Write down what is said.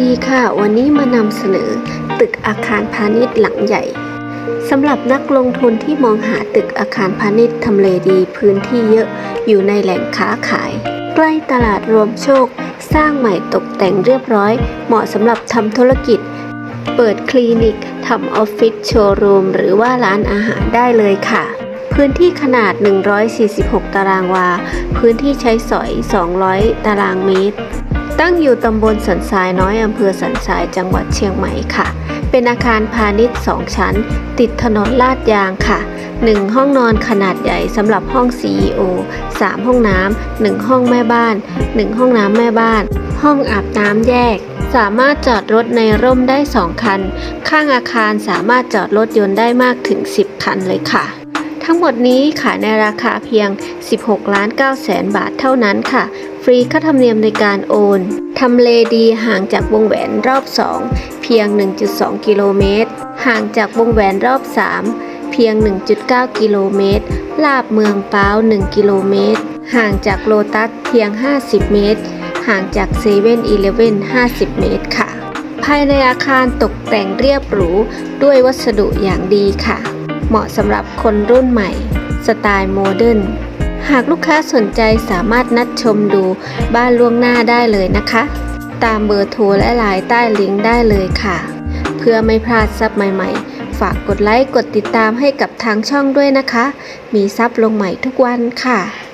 ดีค่ะ วันนี้มานำเสนอ ตึกอาคารพาณิชย์หลังใหญ่สำหรับนักลงทุนที่มองหาตึกอาคารพาณิชย์ทำเลดีพื้นที่เยอะอยู่ในแหล่งค้าขาย ใกล้ตลาดรวมโชค สร้างใหม่ตกแต่งเรียบร้อย เหมาะสำหรับทำธุรกิจ เปิดคลินิกทำออฟฟิศโชว์รูม หรือว่าร้านอาหารได้เลยค่ะ พื้นที่ขนาด 146 ตารางวา พื้นที่ใช้สอย 200 ตารางเมตร ตั้งอยู่ตำบลสันทรายน้อยอำเภอสันทรายจังหวัดเชียงใหม่ค่ะ เป็นอาคารพาณิชย์ 2 ชั้น ติดถนนลาดยางค่ะ 1 ห้องนอนขนาดใหญ่สำหรับห้อง CEO 3 ห้องน้ำ1ห้องแม่บ้าน 1 ห้องน้ำแม่บ้าน ห้องอาบน้ำแยก สามารถจอดรถในร่มได้ 2 คัน ข้างอาคารสามารถจอดรถยนต์ได้มากถึง 10 คันเลยค่ะทั้งหมดนี้ขายในราคาเพียง 16 ล้าน9แสนบาทเท่านั้นค่ะ ฟรีค่าธรรมเนียมในการโอน ทำเลดีห่างจากวงแหวนรอบ 2 เพียง 1.2 กิโลเมตร ห่างจากวงแหวนรอบ 3 เพียง 1.9 กิโลเมตร ลาบเมืองป้าว 1 กิโลเมตร ห่างจากโลตัสเพียง 50 เมตร ห่างจากเซเว่นอีเลฟเว่น50 เมตรค่ะ ภายในอาคารตกแต่งเรียบหรู ด้วยวัสดุอย่างดีค่ะ เหมาะสำหรับคนรุ่นใหม่ สไตล์โมเดิร์น หากลูกค้าสนใจสามารถนัดชมดูบ้านล่วงหน้าได้เลยนะคะ ตามเบอร์โทรและไลน์ใต้ลิงก์ได้เลยค่ะ เพื่อไม่พลาดซับใหม่ๆ ฝากกดไลค์กดติดตามให้กับทางช่องด้วยนะคะ มีซับลงใหม่ทุกวันค่ะ